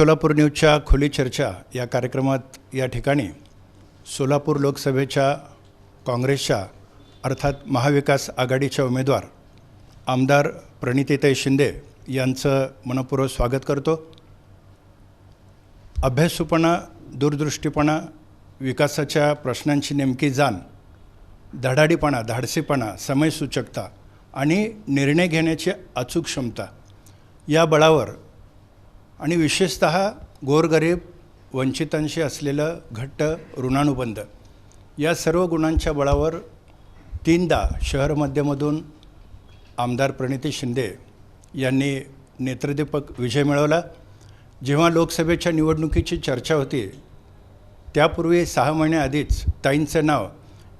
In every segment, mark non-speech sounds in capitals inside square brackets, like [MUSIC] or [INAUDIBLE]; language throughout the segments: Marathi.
सोलापूर न्यूजच्या खुली चर्चा या कार्यक्रमात या ठिकाणी सोलापूर लोकसभेच्या काँग्रेसच्या अर्थात महाविकास आघाडीच्या उमेदवार आमदार प्रणितीताई शिंदे यांचं मनपूर्वक स्वागत करतो. अभ्यासूपणा दूरदृष्टीपणा विकासाच्या प्रश्नांची नेमकी जाण धडाडीपणा धाडसीपणा समयसूचकता आणि निर्णय घेण्याची अचूक क्षमता या बळावर आणि विशेषत गोरगरीब वंचितांशी असलेलं घट्ट ऋणानुबंध. या सर्व गुणांच्या बळावर तीनदा शहर मध्यमधून आमदार प्रणिती शिंदे यांनी नेत्रदीपक विजय मिळवला. जेव्हा लोकसभेच्या निवडणुकीची चर्चा होती त्यापूर्वी सहा महिन्याआधीच ताईंचं नाव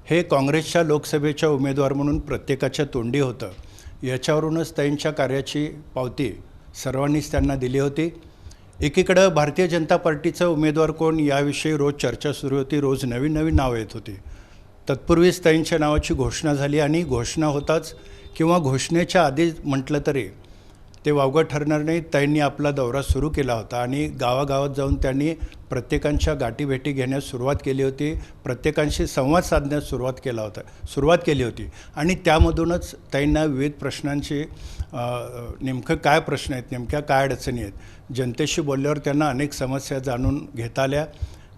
हे काँग्रेसच्या लोकसभेच्या उमेदवार म्हणून प्रत्येकाच्या तोंडी होतं. याच्यावरूनच ताईंच्या कार्याची पावती सर्वांनीच त्यांना दिली होती. एकीकडं भारतीय जनता पार्टीचा उमेदवार कोण याविषयी रोज चर्चा सुरू होती रोज नवीन नवीन नावं येत होती. तत्पूर्वीच त्यांच्या नावाची घोषणा झाली आणि घोषणा होताच किंवा घोषणेच्या आधी म्हटलं तरी ते वावगं ठरणार नाही. ताईंनी आपला दौरा सुरू केला होता आणि गावागावात जाऊन त्यांनी प्रत्येकांच्या गाठीभेटी घेण्यास सुरुवात केली होती. प्रत्येकांशी संवाद साधण्यास सुरुवात केला होता सुरुवात केली होती. आणि त्यामधूनच ताईंना विविध प्रश्नांची नेमकं काय प्रश्न आहेत नेमक्या काय अडचणी आहेत जनतेशी बोलल्यावर त्यांना अनेक समस्या जाणून घेता आल्या.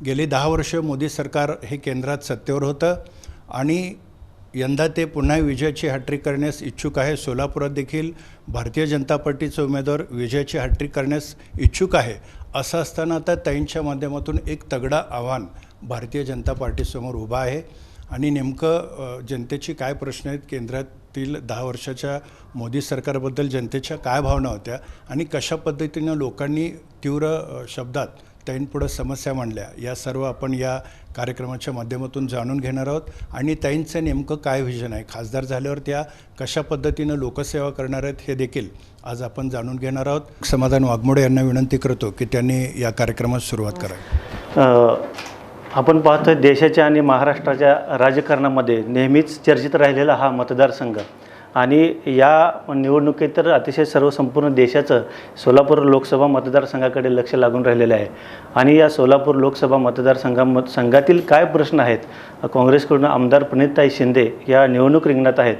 गेली दहा वर्ष मोदी सरकार हे केंद्रात सत्तेवर होतं आणि यंदा ते पुन्हा विजयाची हॅट्रिक करण्यास इच्छुक आहे. सोलापुरात देखील भारतीय जनता पार्टीचे उमेदवार विजयाची हॅट्रिक करण्यास इच्छुक आहे. असं असताना आता ताईंच्या माध्यमातून एक तगडा आव्हान भारतीय जनता पार्टीसमोर उभा आहे. आणि नेमकं जनतेची काय प्रश्न आहेत? केंद्रातील दहा वर्षाच्या मोदी सरकारबद्दल जनतेच्या काय भावना होत्या? आणि कशा पद्धतीनं लोकांनी तीव्र शब्दात ताईंपुढं समस्या मांडल्या. या सर्व आपण या कार्यक्रमाच्या माध्यमातून जाणून घेणार आहोत. आणि ताईंचं नेमकं काय व्हिजन आहे? खासदार झाल्यावर त्या कशा पद्धतीनं लोकसेवा करणार आहेत हे देखील आज आपण जाणून घेणार आहोत. समाधान वाघमोडे यांना विनंती करतो की त्यांनी या कार्यक्रमात सुरुवात करावी आपण पाहतोय देशाच्या आणि महाराष्ट्राच्या राजकारणामध्ये नेहमीच चर्चित राहिलेला हा मतदारसंघ. आणि या निवडणुकीत तर अतिशय सर्व संपूर्ण देशाचं सोलापूर लोकसभा मतदारसंघाकडे लक्ष लागून राहिलेलं आहे. आणि या सोलापूर लोकसभा मतदारसंघा संघातील काय प्रश्न आहेत? काँग्रेसकडून आमदार प्रणितताई शिंदे या निवडणूक रिंगणात आहेत.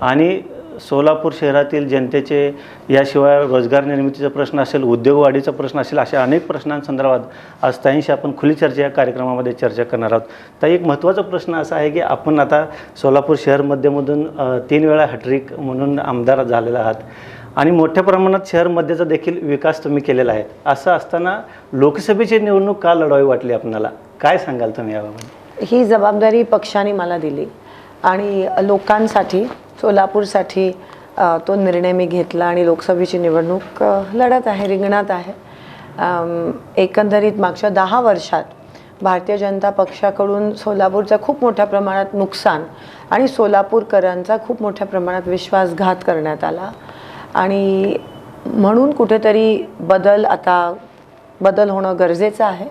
आणि सोलापूर शहरातील जनतेचे याशिवाय रोजगार निर्मितीचा प्रश्न असेल उद्योगवाढीचा प्रश्न असेल अशा अनेक प्रश्नांसंदर्भात आज ताईंशी आपण खुली चर्चा या कार्यक्रमामध्ये चर्चा करणार आहोत. तर एक महत्त्वाचा प्रश्न असा आहे की आपण आता सोलापूर शहर मध्यमधून तीन वेळा हॅट्रिक म्हणून आमदार झालेला आहात आणि मोठ्या प्रमाणात शहरमध्येचा देखील विकास तुम्ही केलेला आहे. असं असताना लोकसभेची निवडणूक का लढावी वाटली आपणाला? काय सांगाल तुम्ही याबाबत? ही जबाबदारी पक्षाने मला दिली आणि लोकांसाठी सोलापूरसाठी तो निर्णय मी घेतला आणि लोकसभेची निवडणूक लढत आहे रिंगणात आहे. एकंदरीत मागच्या दहा वर्षात भारतीय जनता पक्षाकडून सोलापूरचं खूप मोठ्या प्रमाणात नुकसान आणि सोलापूरकरांचा खूप मोठ्या प्रमाणात विश्वासघात करण्यात आला. आणि म्हणून कुठेतरी बदल आता बदल होणं गरजेचं आहे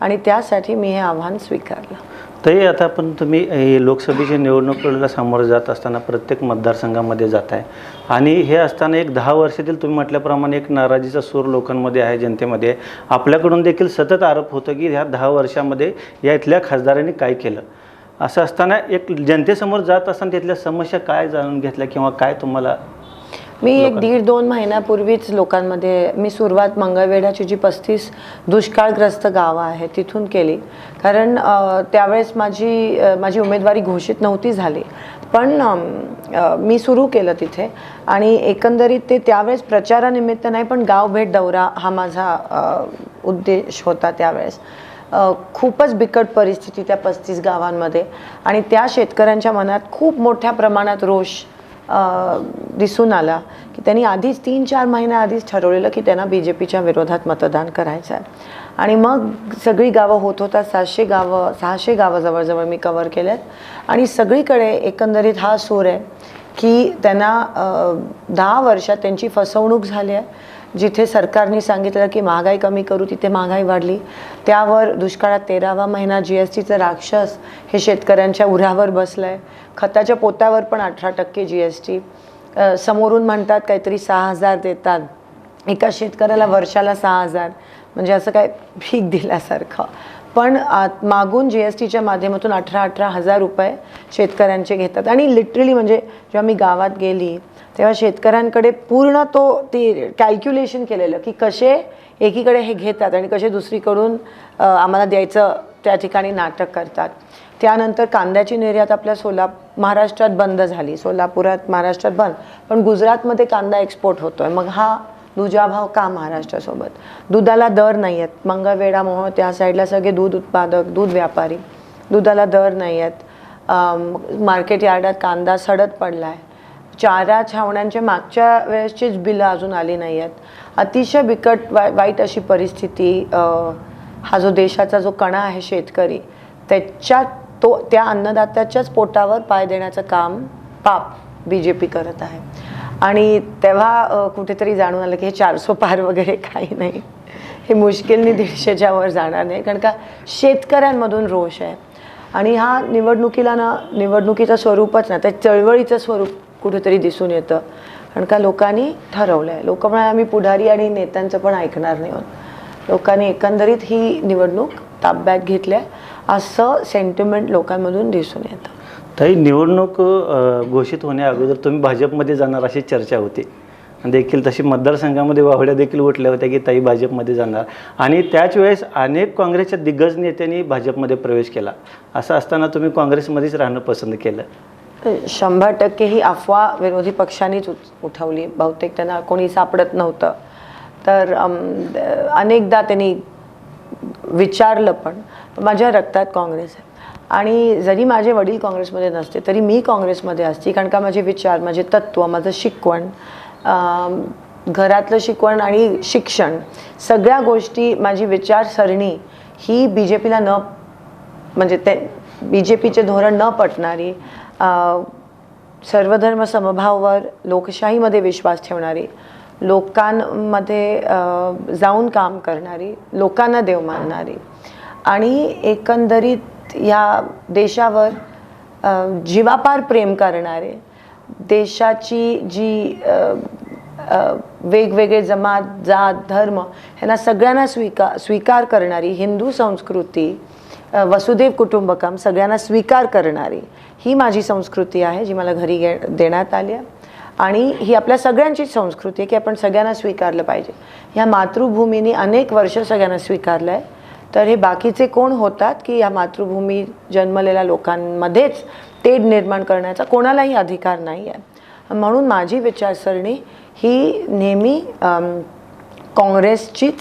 आणि त्यासाठी मी हे आव्हान स्वीकारलं. तरी आता पण तुम्ही हे लोकसभेच्या निवडणुकीला सामोरं जात असताना प्रत्येक मतदारसंघामध्ये जात आहे आणि हे असताना एक दहा वर्षातील तुम्ही म्हटल्याप्रमाणे एक नाराजीचा सूर लोकांमध्ये आहे जनतेमध्ये आहे. आपल्याकडून देखील सतत आरोप होतो की ह्या दहा वर्षामध्ये या इथल्या खासदारांनी काय केलं असं असताना एक जनतेसमोर जात असताना तिथल्या समस्या काय जाणून घेतल्या किंवा काय तुम्हाला मी एक दीड दोन महिन्यापूर्वीच लोकांमध्ये मी सुरुवात मंगळवेढ्याची जी पस्तीस दुष्काळग्रस्त गावं आहेत तिथून केली. कारण त्यावेळेस माझी माझी उमेदवारी घोषित नव्हती झाली. पण मी सुरू केलं तिथे. आणि एकंदरीत ते त्यावेळेस प्रचारानिमित्त नाही पण गावभेट दौरा हा माझा उद्देश होता त्यावेळेस. खूपच बिकट परिस्थिती त्या पस्तीस गावांमध्ये. आणि त्या शेतकऱ्यांच्या मनात खूप मोठ्या प्रमाणात रोष दिसून आला की त्यांनी आधीच तीन चार महिन्या आधीच ठरवलेलं की त्यांना बी जे पीच्या विरोधात मतदान करायचं आहे आणि मग सगळी गावं होत होतात सातशे गावं सहाशे गावं जवळजवळ मी कवर केल्यात आणि सगळीकडे एकंदरीत हा सूर आहे की त्यांना दहा वर्षात त्यांची फसवणूक झाली आहे. जिथे सरकारने सांगितलं की महागाई कमी करू तिथे महागाई वाढली. त्यावर दुष्काळात तेरावा महिना जी एस टीचं राक्षस हे शेतकऱ्यांच्या उऱ्यावर बसलं आहे खताच्या पोत्यावर पण अठरा टक्के जी एस टी समोरून म्हणतात काहीतरी सहा हजार देतात. एका शेतकऱ्याला वर्षाला सहा हजार. म्हणजे असं काय भीक दिल्यासारखं. पण आत- मागून जी एस टीच्या माध्यमातून अठरा अठरा हजार रुपये शेतकऱ्यांचे घेतात. आणि लिटरली म्हणजे जेव्हा मी गावात गेली तेव्हा शेतकऱ्यांकडे पूर्ण तो ते कॅल्क्युलेशन केलेलं की कसे एकीकडे हे घेतात आणि कसे दुसरीकडून आम्हाला द्यायचं त्या ठिकाणी नाटक करतात. त्यानंतर कांद्याची निर्यात आपल्या सोला महाराष्ट्रात बंद झाली. सोलापुरात महाराष्ट्रात बंद. पण गुजरातमध्ये कांदा एक्सपोर्ट होतोय. मग हा दुजाभाव का महाराष्ट्रासोबत? दुधाला दर नाही आहेत मंगळवेढा मोह त्या साईडला सगळे दूध उत्पादक दूध व्यापारी. दुधाला दर नाही आहेत मार्केट यार्डात कांदा सडत पडला आहे चारा छावण्यांच्या मागच्या वेळेसचीच बिलं अजून आली नाही आहेत अतिशय बिकट वाई वाईट अशी परिस्थिती हा जो देशाचा जो कणा आहे शेतकरी त्याच्यात तो त्या अन्नदात्याच्याच पोटावर पाय देण्याचं काम पाप बी जे पी करत आहे. आणि तेव्हा कुठेतरी जाणून आलं की हे चारसो पार वगैरे काही नाही. हे मुश्किलनी दीडशेच्या वर जाणार नाही. कारण का शेतकऱ्यांमधून रोष आहे. आणि हा निवडणुकीला ना निवडणुकीचं स्वरूपच ना त्या चळवळीचं स्वरूप कुठेतरी दिसून येतं. कारण का लोकांनी ठरवलं आहे लोक म्हणाले आम्ही पुढारी आणि नेत्यांचं पण ऐकणार नाही. आहोत लोकांनी एकंदरीत ही निवडणूक ताब्यात घेतल्या. असं सेंटिमेंट लोकांमधून दिसून येतं. ताई निवडणूक घोषित होण्या अगोदर तुम्ही भाजपमध्ये जाणार अशी चर्चा होती. देखील तशी मतदारसंघामध्ये वावड्या देखील उठल्या होत्या की ताई भाजपमध्ये जाणार. आणि त्याच वेळेस अनेक काँग्रेसच्या दिग्गज नेत्यांनी भाजपमध्ये प्रवेश केला. असं असताना तुम्ही काँग्रेसमध्येच राहणं पसंत केलं. शंभर टक्के ही अफवा विरोधी पक्षांनीच उठवली. बहुतेक त्यांना कोणी सापडत नव्हतं. तर अनेकदा त्यांनी विचारलं पण माझ्या रक्तात काँग्रेस आहे. आणि जरी माझे वडील काँग्रेसमध्ये नसते तरी मी काँग्रेसमध्ये असते कारण का माझे विचार माझे तत्त्व माझं शिकवण घरातलं शिकवण आणि शिक्षण सगळ्या गोष्टी माझी विचारसरणी ही बी जे पीला न म्हणजे ते बी जे पीचे धोरण न पटणारी सर्वधर्म समभावावर लोकशाहीमध्ये विश्वास ठेवणारी लोकांमध्ये जाऊन काम करणारी लोकांना देव मानणारी. आणि एकंदरीत ह्या देशावर जीवापार प्रेम करणारे देशाची जी वेगवेगळे जमात जात धर्म ह्यांना सगळ्यांना स्वीकार स्वीकार करणारी हिंदू संस्कृती वसुदेव कुटुंबकम सगळ्यांना स्वीकार करणारी ही माझी संस्कृती आहे जी मला घरी घे देण्यात आली आहे. आणि ही आपल्या सगळ्यांची संस्कृती आहे की आपण सगळ्यांना स्वीकारलं पाहिजे. ह्या मातृभूमीने अनेक वर्ष सगळ्यांना स्वीकारलं आहे तर हे बाकीचे कोण होतात की या मातृभूमी जन्मलेल्या लोकांमध्येच तेढ निर्माण करण्याचा कोणालाही अधिकार नाही आहे. म्हणून माझी विचारसरणी ही नेहमी काँग्रेसचीच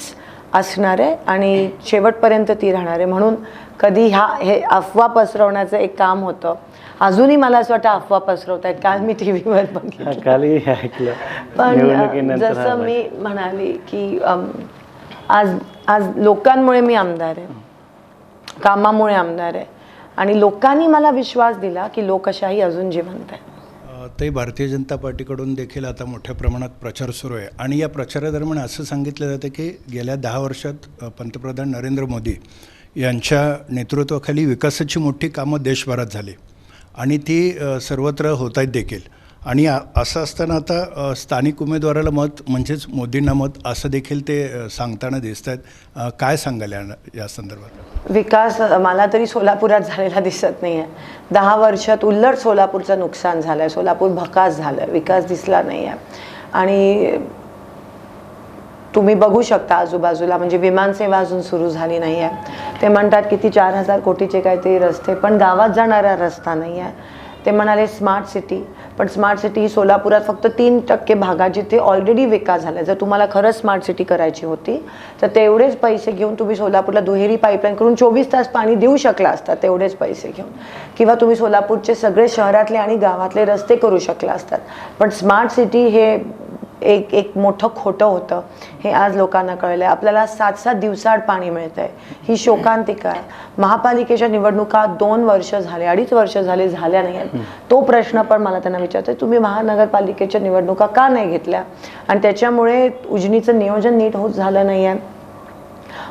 असणार आहे आणि शेवटपर्यंत ती राहणार आहे. म्हणून कधी ह्या हे अफवा पसरवण्याचं एक काम होतं. अजूनही मला असं वाटतं अफवा पसरवत आहेत काल मी टी व्हीवर बघितलं पण जसं मी म्हणाली की आज आज लोकांमुळे मी आमदार आहे. कामामुळे आमदार आहे. आणि लोकांनी मला विश्वास दिला की लोकशाही अजून जिवंत आहे ते भारतीय जनता पार्टीकडून देखील आता मोठ्या प्रमाणात प्रचार सुरू आहे. आणि या प्रचारादरम्यान असं सांगितलं जातं की गेल्या दहा वर्षात पंतप्रधान नरेंद्र मोदी यांच्या नेतृत्वाखाली विकासाची मोठी कामं देशभरात झाली. आणि ती सर्वत्र होत आहेत देखील. आणि असं असताना आता स्थानिक उमेदवाराला मत म्हणजेच मोदींना मत असं देखील ते सांगताना दिसत आहेत काय सांगाल या संदर्भात? विकास मला तरी सोलापुरात झालेला दिसत नाही आहे दहा वर्षात उल्लट सोलापूरचं नुकसान झालं आहे सोलापूर भकास झालं आहे विकास दिसला नाही आहे आणि तुम्ही बघू शकता आजूबाजूला. म्हणजे विमानसेवा अजून सुरू झाली नाही आहे ते म्हणतात किती चार हजार कोटीचे काहीतरी रस्ते पण गावात जाणारा रस्ता नाही आहे ते म्हणाले स्मार्ट सिटी पण स्मार्ट सिटी ही सोलापुरात फक्त तीन टक्के भागात जिथे ऑलरेडी विकास झाला जर तुम्हाला खरंच स्मार्ट सिटी करायची होती तर तेवढेच पैसे घेऊन तुम्ही सोलापूरला दुहेरी पाईपलाईन करून चोवीस तास पाणी देऊ शकला असता तेवढेच पैसे घेऊन. किंवा तुम्ही सोलापूरचे सगळे शहरातले आणि गावातले रस्ते करू शकला असतात पण स्मार्ट सिटी हे एक एक मोठं खोटं होतं. हे आज लोकांना कळलं आहे आपल्याला सात सात दिवसाआड पाणी मिळतं आहे ही शोकांतिका आहे. महापालिकेच्या निवडणुका दोन वर्ष झाले अडीच वर्ष झाले झाल्या नाही आहेत तो प्रश्न पण मला त्यांना विचारतो तुम्ही महानगरपालिकेच्या निवडणुका का नाही घेतल्या? आणि त्याच्यामुळे उजनीचं नियोजन नीट होत झालं नाही आहे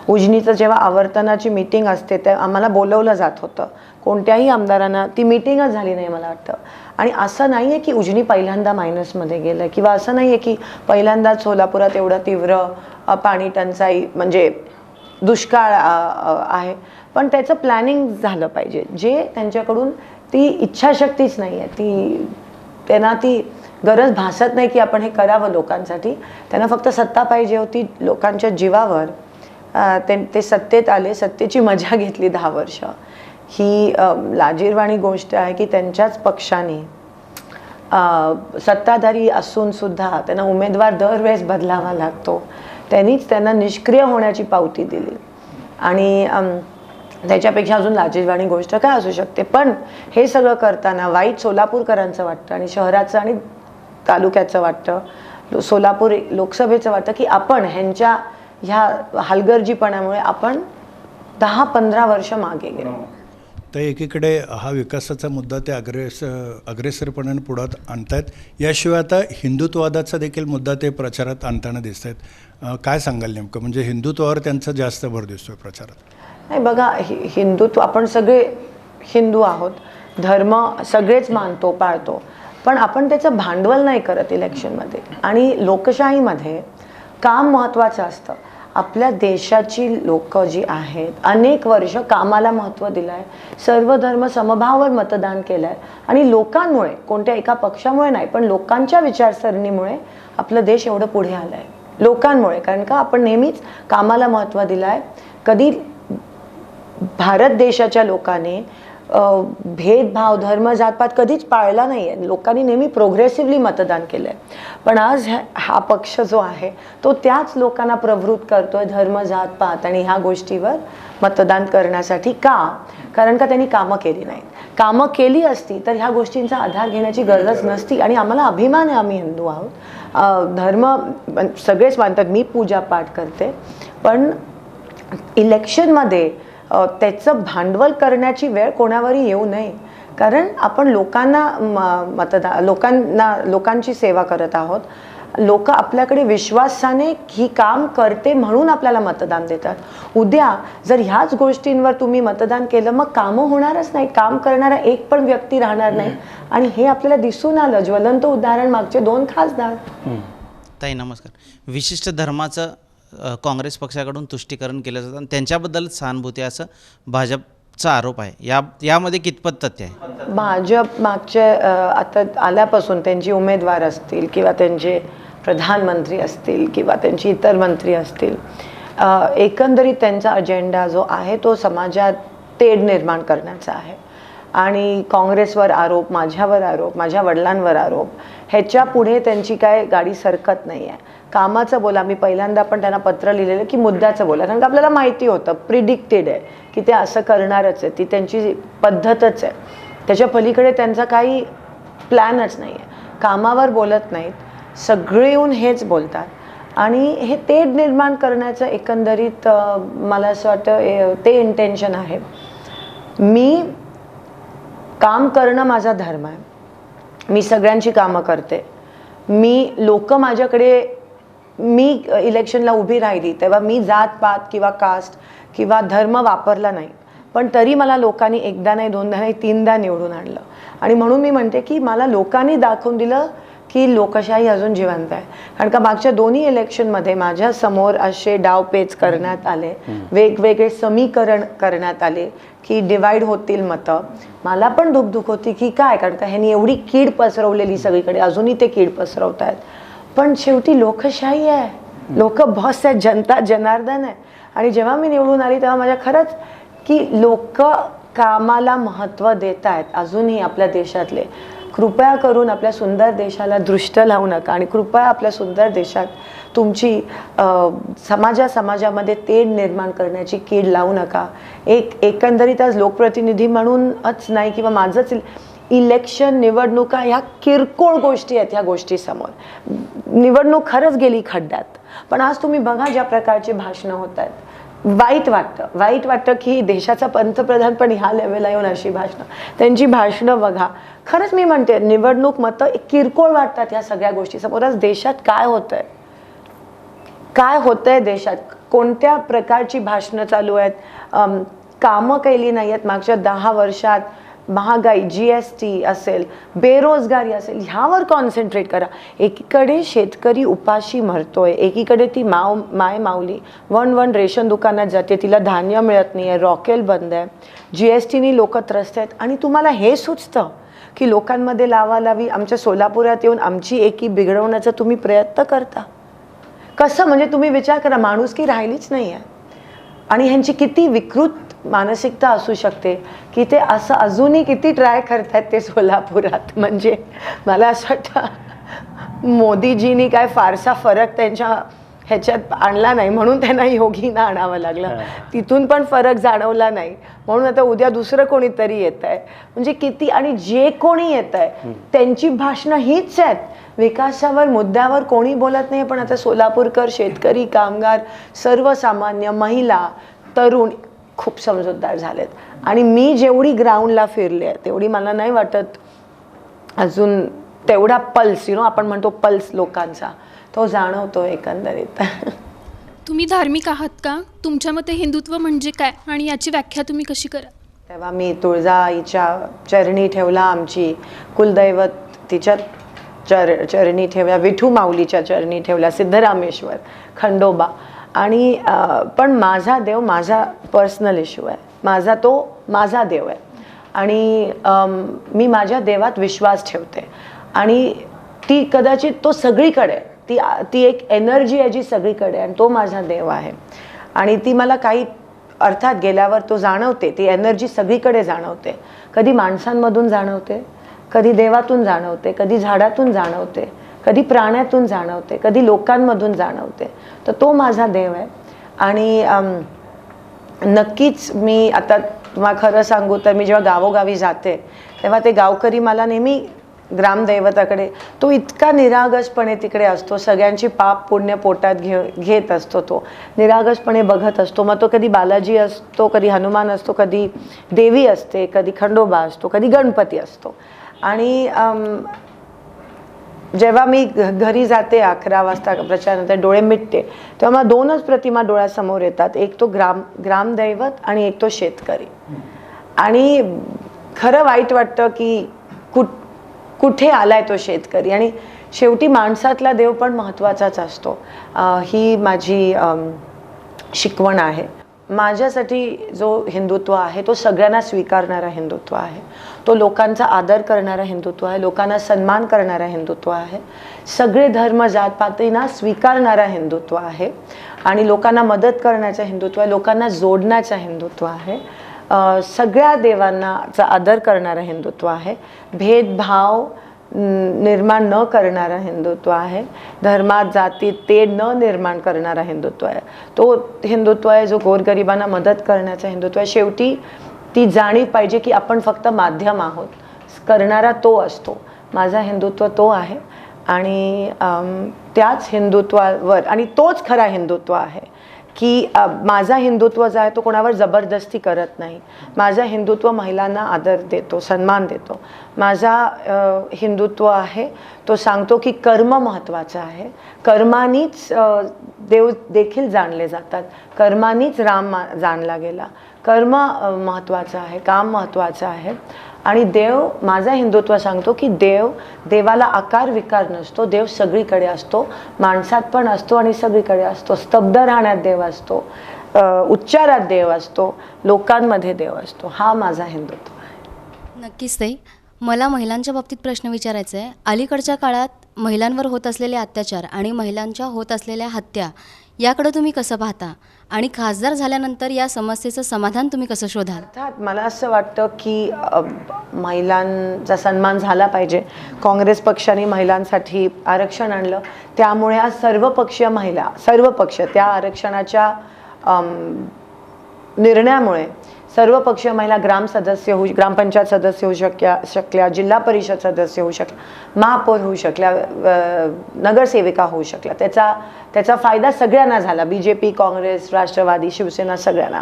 उजनीचं जेव्हा आवर्तनाची मीटिंग असते ते आम्हाला बोलवलं जात होतं. कोणत्याही आमदारांना ती मीटिंगच झाली नाही मला वाटतं. आणि असं नाही आहे की उजनी पहिल्यांदा मायनसमध्ये गेलं किंवा असं नाही आहे की पहिल्यांदाच सोलापुरात एवढं तीव्र पाणी टंचाई म्हणजे दुष्काळ आहे. पण त्याचं प्लॅनिंग झालं पाहिजे. जे त्यांच्याकडून ती इच्छाशक्तीच नाही आहे ती त्यांना ती गरज भासत नाही की आपण हे करावं लोकांसाठी. त्यांना फक्त सत्ता पाहिजे होती लोकांच्या जीवावर. ते ते सत्तेत आले सत्तेची मजा घेतली दहा वर्ष. ही लाजीरवाणी गोष्ट आहे की त्यांच्याच पक्षाने सत्ताधारी असून सुद्धा त्यांना उमेदवार दरवेळेस बदलावा लागतो. त्यांनीच त्यांना निष्क्रिय होण्याची पावती दिली. आणि त्याच्यापेक्षा अजून लाजीरवाणी गोष्ट काय असू शकते? पण हे सगळं करताना वाईट सोलापूरकरांचं वाटतं आणि शहराचं आणि तालुक्याचं वाटतं. लो- सोलापूर लोकसभेचं वाटतं की आपण ह्यांच्या ह्या हलगर्जीपणामुळे आपण दहा पंधरा वर्ष मागे गेलो. तर एकीकडे हा विकासाचा मुद्दा ते अग्रेस अग्रेसरपणाने पुढ्यात आणतायत. याशिवाय आता हिंदुत्ववादाचा देखील मुद्दा ते प्रचारात आणताना दिसत आहेत काय सांगाल नेमकं? म्हणजे हिंदुत्वावर त्यांचा जास्त भर दिसतोय प्रचारात. नाही बघा हि- हिंदुत्व आपण सगळे हिंदू आहोत. धर्म सगळेच मानतो पाळतो. पण आपण त्याचं भांडवल नाही करत इलेक्शनमध्ये. आणि लोकशाहीमध्ये काम महत्त्वाचं असतं. आपल्या देशाची लोक जी आहेत अनेक वर्ष कामाला महत्त्व दिलं आहे सर्व धर्म समभावावर मतदान केलं आहे आणि लोकांमुळे कोणत्या एका पक्षामुळे नाही पण लोकांच्या विचारसरणीमुळे आपलं देश एवढं पुढे आलं आहे लोकांमुळे कारण का आपण नेहमीच कामाला महत्त्व दिलं आहे कधी भारत देशाच्या लोकांनी भेदभाव धर्म जातपात कधीच पाळला नाही आहे लोकांनी नेहमी प्रोग्रेसिव्हली मतदान केलं आहे पण आज ह्या- हा पक्ष जो आहे तो त्याच लोकांना प्रवृत्त करतोय धर्म जातपात आणि ह्या गोष्टीवर मतदान करण्यासाठी का? कारण का त्यांनी कामं केली नाहीत. कामं केली असती तर ह्या गोष्टींचा आधार घेण्याची गरज नसती. आणि आम्हाला अभिमान आहे आम्ही हिंदू आहोत. धर्म सगळेच मानतात मी पूजा पाठ करते. पण इलेक्शनमध्ये त्याचं भांडवल करण्याची वेळ कोणावरही येऊ नये. कारण आपण लोकांना मतदा लोकांना लोकांची सेवा करत आहोत. लोक आपल्याकडे विश्वासाने ही काम करते म्हणून आपल्याला मतदान देतात. उद्या जर ह्याच गोष्टींवर तुम्ही मतदान केलं मग कामं होणारच नाही. काम करणारा एक पण व्यक्ती राहणार नाही. आणि हे आपल्याला दिसून आलं. ज्वलंत उदाहरण मागचे दोन खासदार. ताई नमस्कार. विशिष्ट धर्माचं काँग्रेस पक्षाकडून तुष्टीकरण केलं जातं आणि त्यांच्याबद्दल सहानुभूती असं भाजपचा आरोप आहे. या यामध्ये कितपत तथ्य आहे? भाजप मागच्या आता आल्यापासून त्यांची उमेदवार असतील किंवा त्यांचे प्रधानमंत्री असतील किंवा त्यांची इतर मंत्री असतील एकंदरीत त्यांचा अजेंडा जो आहे तो समाजात तेढ निर्माण करण्याचा आहे. आणि काँग्रेसवर आरोप माझ्यावर आरोप माझ्या वडिलांवर आरोप ह्याच्या पुढे त्यांची काय गाडी सरकत नाही आहे कामाचं बोला. मी पहिल्यांदा पण त्यांना पत्र लिहिलेलं की मुद्द्याचं बोला. कारण का आपल्याला माहिती होतं प्रिडिक्टेड आहे की ते असं करणारच आहे ती त्यांची पद्धतच आहे. त्याच्या पलीकडे त्यांचा काही प्लॅनच नाही आहे कामावर बोलत नाहीत. सगळे येऊन हेच बोलतात. आणि हे ते निर्माण करण्याचं एकंदरीत मला असं वाटतं ए, ते इंटेन्शन आहे. मी काम करणं माझा धर्म आहे. मी सगळ्यांची कामं करते. मी लोक माझ्याकडे मी इलेक्शनला उभी राहिली तेव्हा मी जात पात किंवा कास्ट किंवा धर्म वापरला नाही. पण तरी मला लोकांनी एकदा नाही दोनदा नाही तीनदा निवडून आणलं. आणि म्हणून मी म्हणते की मला लोकांनी दाखवून दिलं की लोकशाही अजून जिवंत आहे. कारण का मागच्या दोन्ही इलेक्शनमध्ये माझ्यासमोर असे डावपेच करण्यात आले. वेगवेगळे समीकरण करण्यात आले की डिवाईड होतील मतं. मला पण दुखदुख होती की काय? कारण का ह्यांनी एवढी कीड पसरवलेली सगळीकडे. अजूनही ते कीड पसरवत आहेत पण शेवटी लोकशाही आहे. लोक बॉस आहे जनता जनार्दन आहे. आणि जेव्हा मी निवडून आली तेव्हा माझ्या खरंच की लोक कामाला महत्त्व देत आहेत अजूनही आपल्या देशातले. कृपया करून आपल्या सुंदर देशाला दृष्ट लावू नका आणि कृपया आपल्या सुंदर देशात तुमची समाजा समाजामध्ये तेढ निर्माण करण्याची कीड लावू नका. एक एकंदरीत आज लोकप्रतिनिधी म्हणूनच नाही किंवा माझंच इलेक्शन निवडणुका ह्या किरकोळ गोष्टी आहेत ह्या गोष्टीसमोर. निवडणूक खरंच गेली खड्ड्यात. पण आज तुम्ही बघा ज्या प्रकारची भाषणं होत आहेत. वाईट वाटतं. वाईट वाटतं की देशाचा पंतप्रधान पण ह्या लेवलला येऊन अशी भाषणं. त्यांची भाषणं बघा. खरंच मी म्हणते निवडणूक मतं किरकोळ वाटतात ह्या सगळ्या गोष्टी. समोर आज देशात काय होतंय? काय होतंय देशात? कोणत्या प्रकारची भाषणं चालू आहेत? कामं केली नाही आहेत मागच्या दहा वर्षात. महागाई जी एस टी असेल बेरोजगारी असेल ह्यावर कॉन्सन्ट्रेट करा. एकीकडे शेतकरी उपाशी मरतोय एकीकडे ती माव माय माऊली वन वन रेशन दुकानात जाते तिला धान्य मिळत नाही आहे रॉकेल बंद आहे. जी एस टीनी लोक त्रस्त आहेत. आणि तुम्हाला हे सुचतं की लोकांमध्ये लावालावी आमच्या सोलापुरात येऊन आमची एकी बिघडवण्याचा तुम्ही प्रयत्न करता. कसं? म्हणजे तुम्ही विचार करा माणूस की राहिलीच नाही आहे आणि ह्यांची किती विकृत मानसिकता असू शकते की ते असं अजूनही किती ट्राय करतायत ते सोलापुरात. म्हणजे मला असं वाटतं मोदीजींनी काय फारसा फरक त्यांच्या ह्याच्यात आणला नाही म्हणून त्यांना योगीनं आणावं लागलं. तिथून पण फरक जाणवला नाही. म्हणून आता उद्या दुसरं कोणीतरी येत आहे म्हणजे किती आणि जे कोणी येत आहे त्यांची भाषणं हीच आहेत. विकासावर मुद्द्यावर कोणी बोलत नाही पण आता सोलापूरकर शेतकरी कामगार सर्वसामान्य महिला तरुण खूप समजूतदार झालेत. आणि मी जेवढी ग्राउंडला फिरले आहे तेवढी मला नाही वाटत अजून तेवढा पल्स यु नो आपण म्हणतो पल्स लोकांचा तो जाणवतो एकंदरीत. [LAUGHS] तुम्ही धार्मिक आहात का? तुमच्या मते हिंदुत्व म्हणजे काय? आणि याची व्याख्या तुम्ही कशी करा? तेव्हा मी तुळजाईच्या चरणी ठेवला आमची कुलदैवत तिच्या चर चरणी ठेवल्या विठू माऊलीच्या चरणी ठेवल्या सिद्धरामेश्वर खंडोबा. आणि पण माझा देव माझा पर्सनल इश्यू आहे. माझा तो माझा देव आहे. आणि मी माझ्या देवात विश्वास ठेवते. आणि ती कदाचित तो सगळीकडे आहे. ती ती एक एनर्जी आहे जी सगळीकडे आणि तो माझा देव आहे. आणि ती मला काही अर्थात गेल्यावर तो जाणवते. ती एनर्जी सगळीकडे जाणवते. कधी माणसांमधून जाणवते कधी देवातून जाणवते कधी झाडातून जाणवते. कधी प्राण्यातून जाणवते कधी लोकांमधून जाणवते. तर तो माझा देव आहे. आणि नक्कीच मी आता तुम्हाला खरं सांगू तर मी जेव्हा गावोगावी जाते तेव्हा ते गावकरी मला नेहमी ग्रामदैवताकडे तो इतका निरागसपणे तिकडे असतो सगळ्यांची पाप पुण्य पोटात घे घेत असतो तो. निरागसपणे बघत असतो. मग तो कधी बालाजी असतो कधी हनुमान असतो कधी देवी असते कधी खंडोबा असतो कधी गणपती असतो. आणि जेव्हा मी घ- घरी जाते अकरा वाजता प्रचारानंतर डोळे मिटते तेव्हा मला दोनच प्रतिमा डोळ्यासमोर येतात. एक तो ग्राम ग्रामदैवत आणि एक तो शेतकरी. आणि खरं वाईट वाटतं की कुठ कुठे आलाय तो शेतकरी? आणि शेवटी माणसातला देव पण महत्त्वाचाच असतो. ही माझी शिकवण आहे. माझ्यासाठी जो हिंदुत्व आहे तो सगळ्यांना स्वीकारणारा हिंदुत्व आहे. तो लोकांचा आदर करणारा हिंदुत्व आहे लोकांना सन्मान करणारा हिंदुत्व आहे. सगळे धर्म जातपातींना स्वीकारणारा हिंदुत्व आहे. आणि लोकांना मदत करण्याचं हिंदुत्व आहे लोकांना जोडण्याचं हिंदुत्व आहे. सगळ्या देवांनाचा आदर करणारं हिंदुत्व आहे. भेदभाव निर्माण न करणारा हिंदुत्व आहे. धर्मात जातीत ते न निर्माण करणारा हिंदुत्व आहे. तो हिंदुत्व आहे जो गोरगरिबांना मदत करण्याचा हिंदुत्व आहे. शेवटी ती जाणीव पाहिजे की आपण फक्त माध्यम आहोत. करणारा तो असतो. माझा हिंदुत्व तो आहे. आणि त्याच हिंदुत्वावर आणि तोच खरा हिंदुत्व आहे. की माझा हिंदुत्व जो आहे तो कोणावर जबरदस्ती करत नाही. माझा हिंदुत्व महिलांना आदर देतो सन्मान देतो. माझा हिंदुत्व आहे तो सांगतो की कर्म महत्त्वाचं आहे. कर्मानीच देव देखील जाणले जातात. कर्मानीच राम मा- जाणला गेला. कर्म महत्त्वाचं आहे काम महत्त्वाचं आहे. आणि देव माझा हिंदुत्व सांगतो की देव देवाला आकार विकार नसतो देव सगळीकडे असतो माणसात पण असतो आणि सगळीकडे असतो. स्तब्ध राहण्यात देव असतो उच्चारात देव असतो लोकांमध्ये देव असतो. हा माझा हिंदुत्व. आहे नक्कीच ताई. मला महिलांच्या बाबतीत प्रश्न विचारायचा आहे. अलीकडच्या काळात महिलांवर होत असलेले अत्याचार आणि महिलांच्या होत असलेल्या हत्या याकडं तुम्ही कसं पाहता? आणि खासदार झाल्यानंतर या समस्येचं समाधान तुम्ही कसं शोधाल? अर्थात मला असं वाटतं की महिलांचा सन्मान झाला पाहिजे. काँग्रेस पक्षाने महिलांसाठी आरक्षण आणलं. त्यामुळे आज सर्वपक्षीय महिला सर्व पक्ष त्या आरक्षणाच्या निर्णयामुळे निर्णयामुळे सर्वपक्षीय महिला ग्राम सदस्य होऊ ग्रामपंचायत सदस्य होऊ शक्या शकल्या जिल्हा परिषद सदस्य होऊ शकल्या महापौर होऊ शकल्या नगरसेविका होऊ शकल्या. त्याचा त्याचा फायदा सगळ्यांना झाला. B J P Congress Rashtrawadi Shiv Sena सगळ्यांना.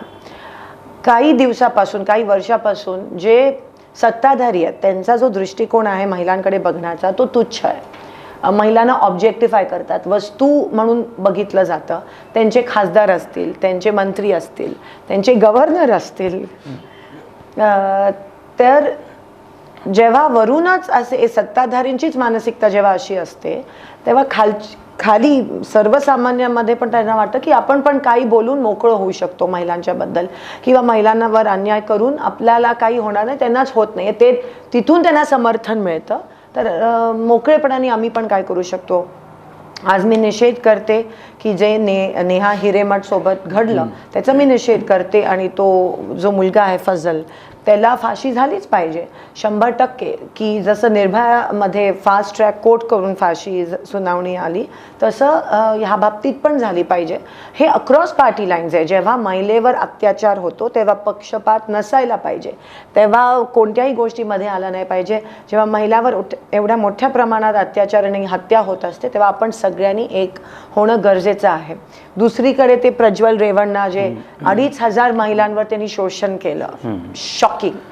काही दिवसापासून काही वर्षापासून जे सत्ताधारी आहेत त्यांचा जो दृष्टिकोन आहे महिलांकडे बघण्याचा तो तुच्छ आहे. महिलांना ऑब्जेक्टिफाय करतात. वस्तू म्हणून बघितलं जातं. त्यांचे खासदार असतील त्यांचे मंत्री असतील त्यांचे गव्हर्नर असतील. तर जेव्हा वरूनच असे सत्ताधारींचीच मानसिकता जेव्हा अशी असते तेव्हा खाल खाली सर्वसामान्यांमध्ये पण त्यांना वाटतं की आपण पण काही बोलून मोकळं होऊ शकतो महिलांच्याबद्दल किंवा महिलांवर अन्याय करून आपल्याला काही होणार नाही त्यांनाच होत नाही ते तिथून त्यांना समर्थन मिळतं. तर मोकळेपणाने आम्ही पण काय करू शकतो? आज मी निषेध करते की जे ने नेहा हिरेमठ सोबत घडलं त्याचा मी निषेध करते आणि तो जो मुलगा आहे फजल त्याला फाशी झालीच पाहिजे. शंभर टक्के. की जसं निर्भयामध्ये फास्ट ट्रॅक कोर्ट करून फाशी सुनावणी आली तसं ह्या बाबतीत पण झाली पाहिजे. हे अक्रॉस पार्टी लाईन्स आहे. जेव्हा महिलेवर अत्याचार होतो तेव्हा पक्षपात नसायला पाहिजे. तेव्हा कोणत्याही गोष्टीमध्ये आलं नाही पाहिजे. जेव्हा महिलावर उठ- एवढ्या मोठ्या प्रमाणात अत्याचार आणि हत्या होत असते तेव्हा आपण सगळ्यांनी एक होणं गरजेचं आहे. दुसरीकडे ते प्रज्वल रेवण्णा जे अडीच हजार महिलांवर त्यांनी शोषण केलं. शॉकिंग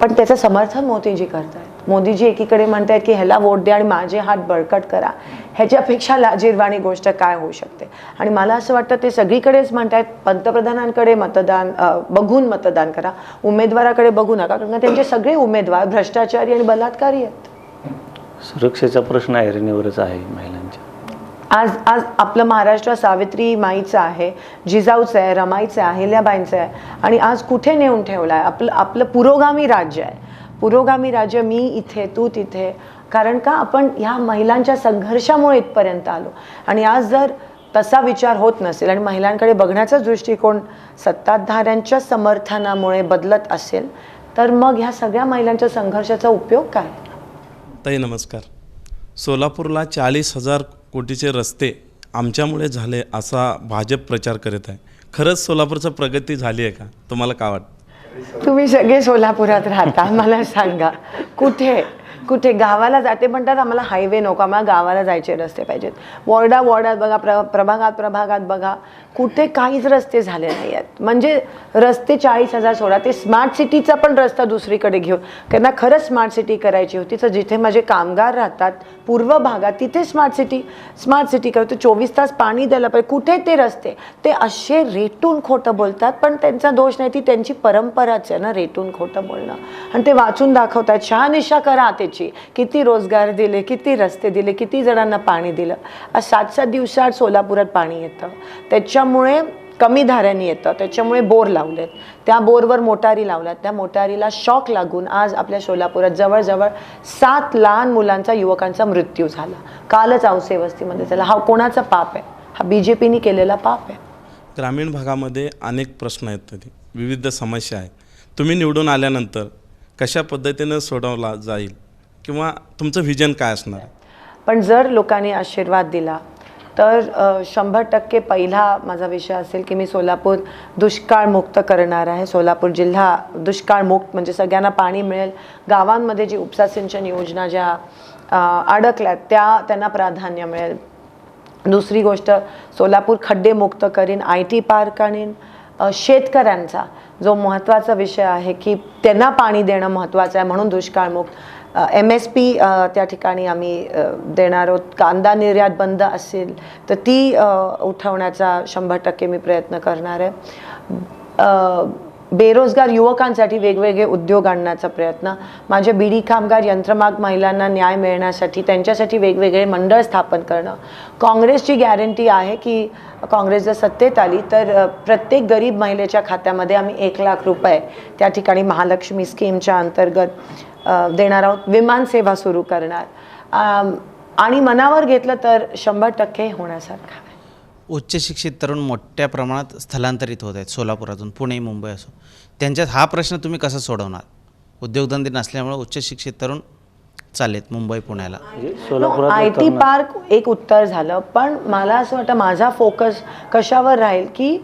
पण त्याचं समर्थन मोदीजी करतायत. मोदीजी एकीकडे म्हणतायत की ह्याला वोट द्या आणि माझे हात बळकट करा. ह्याच्यापेक्षा लाजीरवाणी गोष्ट काय होऊ शकते? आणि मला असं वाटतं ते सगळीकडेच म्हणतायत पंतप्रधानांकडे मतदान बघून मतदान करा. उमेदवाराकडे बघू नका कारण त्यांचे सगळे उमेदवार भ्रष्टाचारी आणि बलात्कारी आहेत. सुरक्षेचा प्रश्न ऐरणीवरच आहे महिलांना आज आज आपलं महाराष्ट्र सावित्री माईचं आहे जिजाऊचं आहे रमाईचं आहे अहिल्याबाईंचं आहे. आणि आज कुठे नेऊन ठेवलं आहे आपलं आपलं पुरोगामी राज्य आहे. पुरोगामी राज्य मी इथे तू तिथे. कारण का? आपण ह्या महिलांच्या संघर्षामुळे इथपर्यंत आलो. आणि आज जर तसा विचार होत नसेल आणि महिलांकडे बघण्याचा दृष्टिकोन सत्ताधाऱ्यांच्या समर्थनामुळे बदलत असेल तर मग ह्या सगळ्या महिलांच्या संघर्षाचा उपयोग काय? ताई नमस्कार. सोलापूरला चाळीस हजार कोटीचे रस्ते आमच्यामुळे झाले असा भाजप प्रचार करत आहे. खरंच सोलापूरचं प्रगती झाली आहे का? तुम्हाला काय वाटतं? तुम्ही सगळे सोलापुरात राहता मला सांगा. कुठे? कुठे गावाला जाते म्हणतात आम्हाला हायवे नको आम्हाला गावाला जायचे रस्ते पाहिजेत. वॉर्डा वॉर्डात बघा प्र प्रभागात प्रभागात बघा कुठे काहीच रस्ते झाले नाही आहेत म्हणजे रस्ते चाळीस हजार सोळा ते स्मार्ट सिटीचा पण रस्ता दुसरीकडे घेऊन. त्यांना खरंच स्मार्ट सिटी करायची होती तर जिथे माझे कामगार राहतात पूर्व भागात तिथे स्मार्ट सिटी स्मार्ट सिटी करतो. चोवीस तास पाणी द्यायला पाहिजे. कुठे ते रस्ते? ते असे रेटून खोटं बोलतात पण त्यांचा दोष नाही ती त्यांची परंपराच आहे ना रेटून खोटं बोलणं. आणि ते वाचून दाखवतात शहानिशा करा त्याची किती रोजगार दिले किती रस्ते दिले किती जणांना पाणी दिलं. आज सात सात दिवसात सोलापुरात पाणी येतं. त्याच्यामुळे कमी धाऱ्याने येतं. त्याच्यामुळे बोर लावलेत. त्या बोरवर मोटारी लावल्यात. त्या मोटारीला शॉक लागून आज आपल्या सोलापुरात जवळजवळ सात लहान मुलांचा युवकांचा मृत्यू झाला. कालच औसे वस्तीमध्ये झाला. हा कोणाचा पाप आहे? हा बी जे पीने केलेला पाप आहे. ग्रामीण भागामध्ये अनेक प्रश्न आहेत तरी विविध समस्या आहेत. तुम्ही निवडून आल्यानंतर कशा पद्धतीनं सोडवला जाईल? किंवा तुमचं व्हिजन काय असणार? पण जर लोकांनी आशीर्वाद दिला तर शंभर टक्के पहिला माझा विषय असेल की मी सोलापूर दुष्काळमुक्त करणार आहे. सोलापूर जिल्हा दुष्काळमुक्त म्हणजे सगळ्यांना पाणी मिळेल. गावांमध्ये जी उपसा सिंचन योजना ज्या अडकल्यात त्या त्यांना प्राधान्य मिळेल. दुसरी गोष्ट सोलापूर खड्डेमुक्त करीन आय टी पार्क आणीन. शेतकऱ्यांचा जो महत्त्वाचा विषय आहे की त्यांना पाणी देणं महत्त्वाचं आहे म्हणून दुष्काळमुक्त एम एस पी त्या ठिकाणी आम्ही देणार आहोत. कांदा निर्यात बंद असेल तर ती उठवण्याचा शंभर टक्के मी प्रयत्न करणार आहे. बेरोजगार युवकांसाठी वेगवेगळे उद्योग आणण्याचा प्रयत्न. माझे बीडी कामगार यंत्रमाग महिलांना न्याय मिळण्यासाठी त्यांच्यासाठी वेगवेगळे मंडळ स्थापन करणं. काँग्रेसची गॅरंटी आहे की काँग्रेस जर सत्तेत आली तर प्रत्येक गरीब महिलेच्या खात्यामध्ये आम्ही एक लाख रुपये त्या ठिकाणी महालक्ष्मी स्कीमच्या अंतर्गत देणार आहोत. विमान सेवा सुरू करणार. आणि मनावर घेतलं तर शंभर टक्के होण्यासारखं आहे. उच्च शिक्षित तरुण मोठ्या प्रमाणात स्थलांतरित होत आहेत. सोलापुरातून पुणे मुंबई असो. त्यांच्यात हा प्रश्न तुम्ही कसा सोडवणार? उद्योगधंदे नसल्यामुळे उच्च शिक्षित तरुण चाललेत मुंबई पुण्याला. म्हणजे आय टी पार्क एक उत्तर झालं पण मला असं वाटतं माझा फोकस कशावर राहील की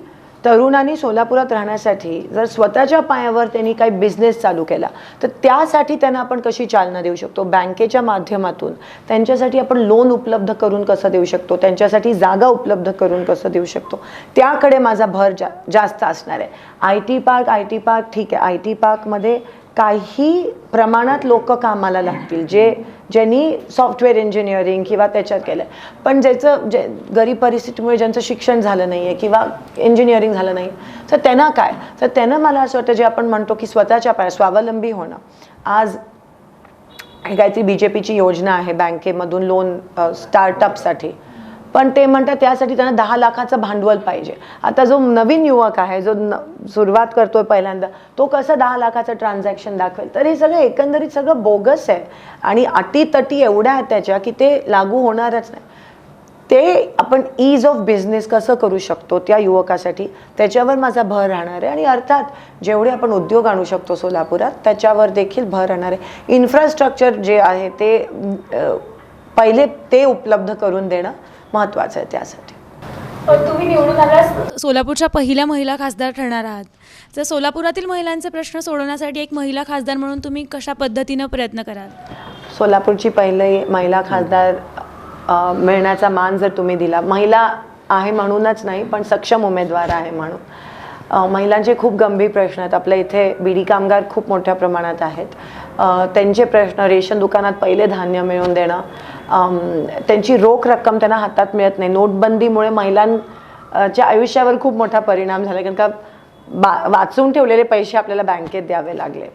तरुणांनी सोलापुरात राहण्यासाठी जर स्वतःच्या पायावर त्यांनी काही बिझनेस चालू केला तर त्यासाठी त्यांना आपण कशी चालना देऊ शकतो? बँकेच्या माध्यमातून त्यांच्यासाठी आपण लोन उपलब्ध करून कसं देऊ शकतो? त्यांच्यासाठी जागा उपलब्ध करून कसं देऊ शकतो? त्याकडे माझा भर जा जास्त असणार आहे. I T park I T park ठीक आहे. आय टी पार्कमध्ये काही प्रमाणात लोक कामाला लागतील जे ज्यांनी सॉफ्टवेअर इंजिनिअरिंग किंवा त्याच्यात केलं. पण ज्याचं जे गरीब परिस्थितीमुळे ज्यांचं शिक्षण झालं नाही आहे किंवा इंजिनिअरिंग झालं नाही तर त्यांना काय? तर त्यांना मला असं वाटतं जे आपण म्हणतो की स्वतःच्या पाया स्वावलंबी होणं. आज हे काहीतरी बी जे पीची योजना आहे बँकेमधून लोन स्टार्टअपसाठी पण ते म्हणतात त्यासाठी त्यांना दहा लाखाचं भांडवल पाहिजे. आता जो नवीन युवक आहे जो न सुरुवात करतोय पहिल्यांदा तो कसं दहा लाखाचं ट्रान्झॅक्शन दाखवेल? तर हे सगळं एकंदरीत सगळं बोगस आहे. आणि अटीतटी एवढ्या आहेत त्याच्या की ते लागू होणारच नाही. ते आपण ईज ऑफ बिझनेस कसं करू शकतो त्या युवकासाठी? त्याच्यावर माझा भर राहणार आहे. आणि अर्थात जेवढे आपण उद्योग आणू शकतो सोलापुरात त्याच्यावर देखील भर राहणार आहे. इन्फ्रास्ट्रक्चर जे आहे ते पहिले ते उपलब्ध करून देणं महत्त्वाचं आहे त्यासाठी. तुम्ही निवडून आल्यास सोलापूरच्या पहिल्या महिला खासदार ठरणार आहात. तर सोलापुरातील महिलांचे प्रश्न सोडवण्यासाठी एक महिला खासदार म्हणून तुम्ही कशा पद्धतीनं प्रयत्न कराल? सोलापूरची पहिली महिला खासदार अ, मिळण्याचा मान जर तुम्ही दिला महिला आहे म्हणूनच नाही पण सक्षम उमेदवार आहे म्हणून. महिलांचे खूप गंभीर प्रश्न आहेत. आपल्या इथे बीडी कामगार खूप मोठ्या प्रमाणात आहेत. त्यांचे प्रश्न रेशन दुकानात पहिले धान्य मिळवून देणं त्यांची रोख रक्कम त्यांना हातात मिळत नाही. नोटबंदीमुळे महिलांच्या आयुष्यावर खूप मोठा परिणाम झाला कारण का बा वाचून ठेवलेले पैसे आपल्याला बँकेत द्यावे लागले.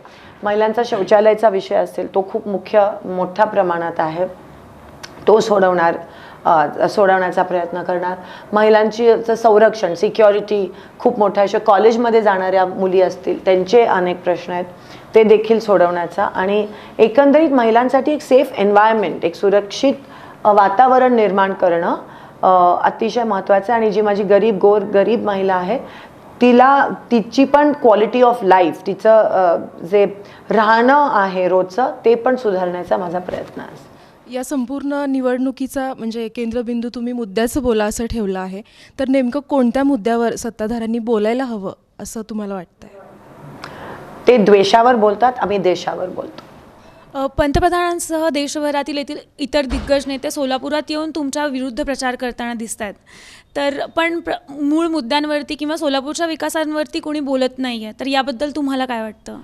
महिलांचा शौचालयाचा विषय असेल तो खूप मुख्य मोठ्या प्रमाणात आहे. तो सोडवणार सोडवण्याचा प्रयत्न करणार. महिलांची संरक्षण सिक्युरिटी खूप मोठ्या अशा कॉलेजमध्ये जाणाऱ्या मुली असतील त्यांचे अनेक प्रश्न आहेत. ते देखील सोडवण्याचा आणि एकंदरीत महिलांसाठी एक सेफ एन्व्हायरमेंट एक सुरक्षित वातावरण निर्माण करणं अतिशय महत्त्वाचं आहे. आणि जी माझी गरीब गोर गरीब महिला आहे तिला तिची पण क्वालिटी ऑफ लाईफ तिचं जे राहणं आहे रोजचं ते पण सुधारण्याचा माझा प्रयत्न आहे. या संपूर्ण निवडणुकीचा म्हणजे केंद्रबिंदू तुम्ही मुद्द्याचं बोला असं ठेवलं आहे. तर नेमकं कोणत्या मुद्द्यावर सत्ताधाऱ्यांनी बोलायला हवं असं तुम्हाला वाटतंय? ते द्वेषावर बोलतात आम्ही देशावर बोलतो. पंतप्रधानांसह देशभरातील येथील इतर दिग्गज नेते सोलापुरात येऊन तुमच्या विरुद्ध प्रचार करताना दिसत आहेत तर पण प्र मूळ मुद्द्यांवरती किंवा सोलापूरच्या विकासांवरती कोणी बोलत नाही आहे तर याबद्दल तुम्हाला काय वाटतं?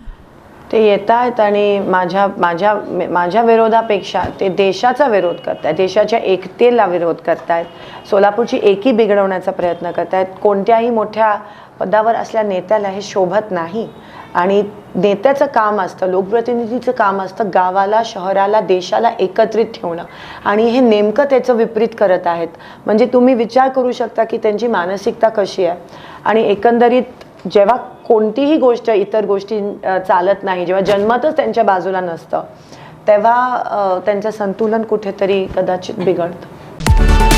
ते येत आहेत आणि माझ्या माझ्या माझ्या विरोधापेक्षा ते देशाचा विरोध करतायत देशाच्या एकतेला विरोध करतायत सोलापूरची एकी बिघडवण्याचा प्रयत्न करतायत. कोणत्याही मोठ्या पदावर असल्या नेत्याला हे शोभत नाही. आणि नेत्याचं काम असतं लोकप्रतिनिधीचं काम असतं गावाला शहराला देशाला एकत्रित ठेवणं. आणि हे नेमकं त्याचं विपरीत करत आहेत. म्हणजे तुम्ही विचार करू शकता की त्यांची मानसिकता कशी आहे. आणि एकंदरीत जेव्हा कोणतीही गोष्ट इतर गोष्टी चालत नाही. जेव्हा जन्मतच त्यांच्या बाजूला नसतं तेव्हा त्यांचं संतुलन कुठेतरी कदाचित बिघडतं.